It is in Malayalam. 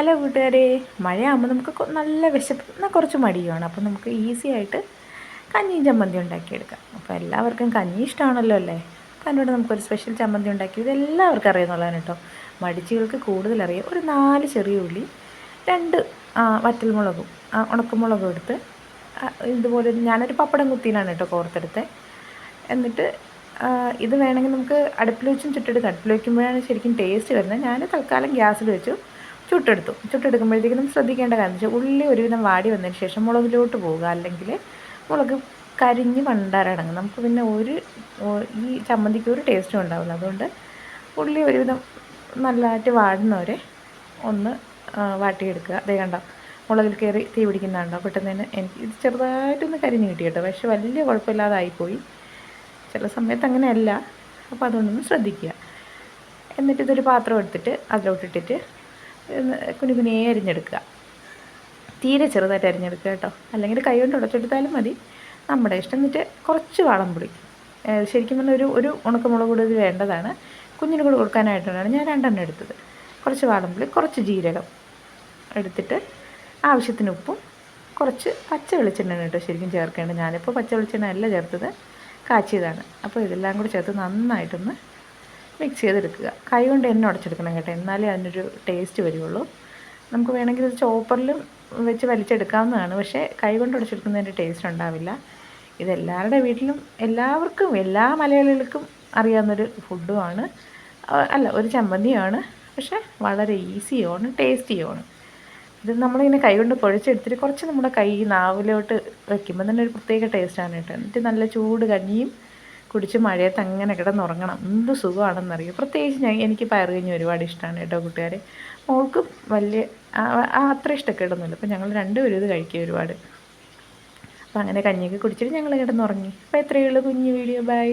ഹലോ കൂട്ടുകാരെ മഴയാകുമ്പോൾ നമുക്ക് നല്ല വിശപ്പ് കുറച്ച് മടിയുമാണ്. അപ്പോൾ നമുക്ക് ഈസി ആയിട്ട് കഞ്ഞിയും ചമ്മന്തി ഉണ്ടാക്കിയെടുക്കാം. അപ്പോൾ എല്ലാവർക്കും കഞ്ഞി ഇഷ്ടമാണല്ലോ അല്ലേ? അപ്പോൾ അതിനോട് നമുക്കൊരു സ്പെഷ്യൽ ചമ്മന്തി ഉണ്ടാക്കി. ഇതെല്ലാവർക്കും അറിയാമെന്നുള്ളതാണ് കേട്ടോ. മടിച്ചികൾക്ക് കൂടുതലറിയാം ഒരു നാല് ചെറിയ ഉള്ളി രണ്ട് വറ്റൽമുളകും ഉണക്കമുളകും എടുത്ത് ഇതുപോലെ ഞാനൊരു പപ്പടം കുത്തിയിലാണ് കേട്ടോ കോർത്തെടുത്തത് എന്നിട്ട് ഇത് വേണമെങ്കിൽ നമുക്ക് അടുപ്പിൽ വെച്ചും ചുറ്റെടുക്കാം അടുപ്പിൽ വയ്ക്കുമ്പോഴാണ് ശരിക്കും ടേസ്റ്റ് വരുന്നത്. ഞാൻ തൽക്കാലം ഗ്യാസിൽ വെച്ചു. ചുട്ടെടുത്തു. ചുട്ടെടുക്കുമ്പോഴത്തേക്കും നമ്മൾ ശ്രദ്ധിക്കേണ്ട കാര്യം വെച്ചാൽ ഉള്ളി ഒരുവിധം വാടി വന്നതിന് ശേഷം മുളകിലോട്ട് പോവുക അല്ലെങ്കിൽ മുളക് കരിഞ്ഞ് പണ്ടാരടങ്ങും നമുക്ക് പിന്നെ ഒരു ഈ ചമ്മന്തിക്ക് ഒരു ടേസ്റ്റും ഉണ്ടാവില്ല. അതുകൊണ്ട് ഉള്ളി ഒരുവിധം നല്ലതായിട്ട് വാടുന്നവരെ ഒന്ന് വാട്ടിയെടുക്കുക. അതേ കണ്ടോ മുളകിൽ കയറി തീ പിടിക്കുന്നതാണ്ടോ പെട്ടെന്ന് തന്നെ എനിക്ക് ഇത് ചെറുതായിട്ടൊന്ന് കരിഞ്ഞ് കിട്ടി കേട്ടോ. പക്ഷെ വലിയ കുഴപ്പമില്ലാതായിപ്പോയി ചില സമയത്ത് അങ്ങനെയല്ല. അപ്പോൾ അതുകൊണ്ടൊന്ന് ശ്രദ്ധിക്കുക. എന്നിട്ട് ഇതൊരു പാത്രം എടുത്തിട്ട് അതിലോട്ടിട്ടിട്ട് കുഞ്ഞു കുഞ്ഞേ അരിഞ്ഞെടുക്കുക. തീരെ ചെറുതായിട്ട് അരിഞ്ഞെടുക്കുക കേട്ടോ. അല്ലെങ്കിൽ കൈ കൊണ്ട് ഉടച്ചെടുത്താലും മതി. നമ്മുടെ ഇഷ്ടം എന്നിട്ട് കുറച്ച് വളം ഏഹ് ശരിക്കും പറഞ്ഞാൽ ഒരു ഒരു ഉണക്കമുളക് ഇത് വേണ്ടതാണ്. കുഞ്ഞിന് കൂടെ കൊടുക്കാനായിട്ടാണ് ഞാൻ രണ്ടെണ്ണം എടുത്തത്. കുറച്ച് വാളമ്പുളി കുറച്ച് ജീരകം എടുത്തിട്ട് ആവശ്യത്തിന് ഉപ്പും കുറച്ച് പച്ച വെളിച്ചെണ്ണയാണ് കേട്ടോ ശരിക്കും ചേർക്കേണ്ടത്. ഞാനിപ്പോൾ പച്ച വെളിച്ചെണ്ണ അല്ല ചേർത്തത്. കാച്ചിയതാണ്. അപ്പോൾ ഇതെല്ലാം കൂടി ചേർത്ത് നന്നായിട്ടൊന്ന് മിക്സ് ചെയ്തെടുക്കുക. കൈ കൊണ്ട് എണ്ണ ഉടച്ചെടുക്കണം കേട്ടോ. എന്നാലേ അതിനൊരു ടേസ്റ്റ് വരുള്ളൂ. നമുക്ക് വേണമെങ്കിൽ ഇത് ചോപ്പറിലും വെച്ച് വലിച്ചെടുക്കാവുന്നതാണ്. പക്ഷേ കൈ കൊണ്ട് ഉടച്ചെടുക്കുന്നതിന്റെ ടേസ്റ്റ് ഉണ്ടാവില്ല. ഇതെല്ലാവരുടെ വീട്ടിലും എല്ലാവർക്കും എല്ലാ മലയാളികൾക്കും അറിയാവുന്നൊരു ഫുഡുമാണ് അല്ല ഒരു ചമ്മന്തിയാണ്. പക്ഷേ വളരെ ഈസിയുമാണ് ടേസ്റ്റിയുമാണ് ഇത് നമ്മളിങ്ങനെ കൈ കൊണ്ട് കുഴച്ചെടുത്തിട്ട് കുറച്ച് നമ്മുടെ കൈ നാവിലോട്ട് വയ്ക്കുമ്പോൾ തന്നെ ഒരു പ്രത്യേക ടേസ്റ്റാണ് കേട്ടോ. എന്നിട്ട് നല്ല ചൂട് കഞ്ഞിയും കുടിച്ച് മഴയത്ത് അങ്ങനെ കിടന്നുറങ്ങണം. എന്ത് സുഖമാണെന്നറിയോ? പ്രത്യേകിച്ച് ഞാൻ എനിക്ക് പയറുകഞ്ഞി ഒരുപാട് ഇഷ്ടമാണ് കേട്ടോ കൂട്ടുകാരെ. മോൾക്കും വലിയ അത്ര ഇഷ്ടക്കേടൊന്നുമില്ല അപ്പോൾ ഞങ്ങൾ രണ്ടുപേരും ഇത് കഴിക്കും ഒരുപാട്. അപ്പോൾ അങ്ങനെ കഞ്ഞിയൊക്കെ കുടിച്ചിട്ട് ഞങ്ങൾ കിടന്നുറങ്ങി. അപ്പോൾ എത്രയേ ഉള്ളൂ കുഞ്ഞു വീഡിയോ? ബൈ